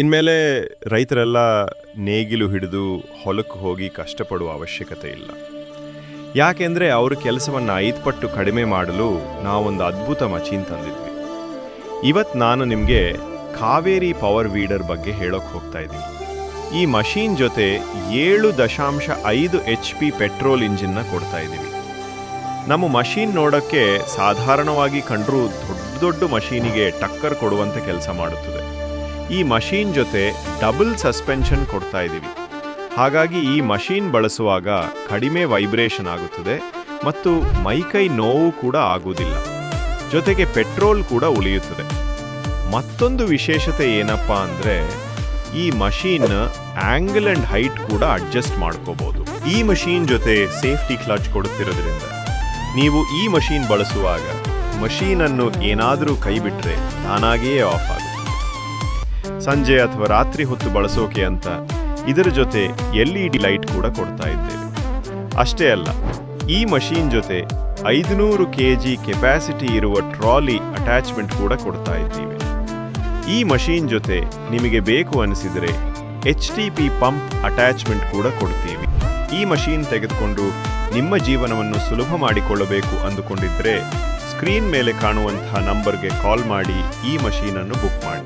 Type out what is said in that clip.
ಇನ್ಮೇಲೆ ರೈತರೆಲ್ಲ ನೇಗಿಲು ಹಿಡಿದು ಹೊಲಕ್ಕೆ ಹೋಗಿ ಕಷ್ಟಪಡುವ ಅವಶ್ಯಕತೆ ಇಲ್ಲ. ಯಾಕೆಂದರೆ ಅವರ ಕೆಲಸವನ್ನು ಐದು ಪಟ್ಟು ಕಡಿಮೆ ಮಾಡಲು ನಾವೊಂದು ಅದ್ಭುತ ಮಚೀನ್ ತಂದಿದ್ವಿ. ಇವತ್ತು ನಾನು ನಿಮಗೆ ಕಾವೇರಿ ಪವರ್ ವೀಡರ್ ಬಗ್ಗೆ ಹೇಳೋಕೆ ಹೋಗ್ತಾ ಇದ್ದೀನಿ. ಈ ಮಷೀನ್ ಜೊತೆ ಏಳು ದಶಾಂಶ ಐದು ಎಚ್ ಪಿ ಪೆಟ್ರೋಲ್ ಇಂಜಿನ್ನ ಕೊಡ್ತಾ ಇದ್ದೀವಿ. ನಮ್ಮ ಮಷೀನ್ ನೋಡೋಕ್ಕೆ ಸಾಧಾರಣವಾಗಿ ಕಂಡರೂ ದೊಡ್ಡ ದೊಡ್ಡ ಮಷೀನಿಗೆ ಟಕ್ಕರ್ ಕೊಡುವಂತೆ ಕೆಲಸ ಮಾಡುತ್ತದೆ. ಈ ಮಷೀನ್ ಜೊತೆ ಡಬಲ್ ಸಸ್ಪೆನ್ಷನ್ ಕೊಡ್ತಾ ಇದ್ದೀವಿ. ಹಾಗಾಗಿ ಈ ಮಷೀನ್ ಬಳಸುವಾಗ ಕಡಿಮೆ ವೈಬ್ರೇಷನ್ ಆಗುತ್ತದೆ ಮತ್ತು ಮೈಕೈ ನೋವು ಕೂಡ ಆಗುವುದಿಲ್ಲ. ಜೊತೆಗೆ ಪೆಟ್ರೋಲ್ ಕೂಡ ಉಳಿಯುತ್ತದೆ. ಮತ್ತೊಂದು ವಿಶೇಷತೆ ಏನಪ್ಪ ಅಂದರೆ ಈ ಮಷೀನ್ ಆಂಗಲ್ ಅಂಡ್ ಹೈಟ್ ಕೂಡ ಅಡ್ಜಸ್ಟ್ ಮಾಡ್ಕೋಬಹುದು ಈ ಮಷೀನ್ ಜೊತೆ ಸೇಫ್ಟಿ ಕ್ಲಚ್ ಕೊಡುತ್ತಿರೋದ್ರಿಂದ ನೀವು ಈ ಮಷೀನ್ ಬಳಸುವಾಗ ಮಷೀನನ್ನು ಏನಾದರೂ ಕೈಬಿಟ್ರೆ ತಾನಾಗಿಯೇ ಆಫ್ ಆಗುತ್ತೆ. ಸಂಜೆ ಅಥವಾ ರಾತ್ರಿ ಹೊತ್ತು ಬಳಸೋಕೆ ಅಂತ ಇದರ ಜೊತೆ ಎಲ್ ಇ ಡಿ ಲೈಟ್ ಕೂಡ ಕೊಡ್ತಾ ಇದ್ದೇವೆ. ಅಷ್ಟೇ ಅಲ್ಲ, ಈ ಮಷೀನ್ ಜೊತೆ ಐದುನೂರು ಕೆ ಜಿ ಕೆಪಾಸಿಟಿ ಇರುವ ಟ್ರಾಲಿ ಅಟ್ಯಾಚ್ಮೆಂಟ್ ಕೂಡ ಕೊಡ್ತಾ ಇದ್ದೀವಿ. ಈ ಮಷೀನ್ ಜೊತೆ ನಿಮಗೆ ಬೇಕು ಅನಿಸಿದರೆ H T P pump attachment ಕೂಡ ಕೊಡ್ತೀವಿ. ಈ ಮಷೀನ್ ತೆಗೆದುಕೊಂಡು ನಿಮ್ಮ ಜೀವನವನ್ನು ಸುಲಭ ಮಾಡಿಕೊಳ್ಳಬೇಕು ಅಂದುಕೊಂಡಿದ್ದರೆ ಸ್ಕ್ರೀನ್ ಮೇಲೆ ಕಾಣುವಂತಹ ನಂಬರ್ಗೆ ಕಾಲ್ ಮಾಡಿ ಈ ಮಷೀನನ್ನು ಬುಕ್ ಮಾಡಿ.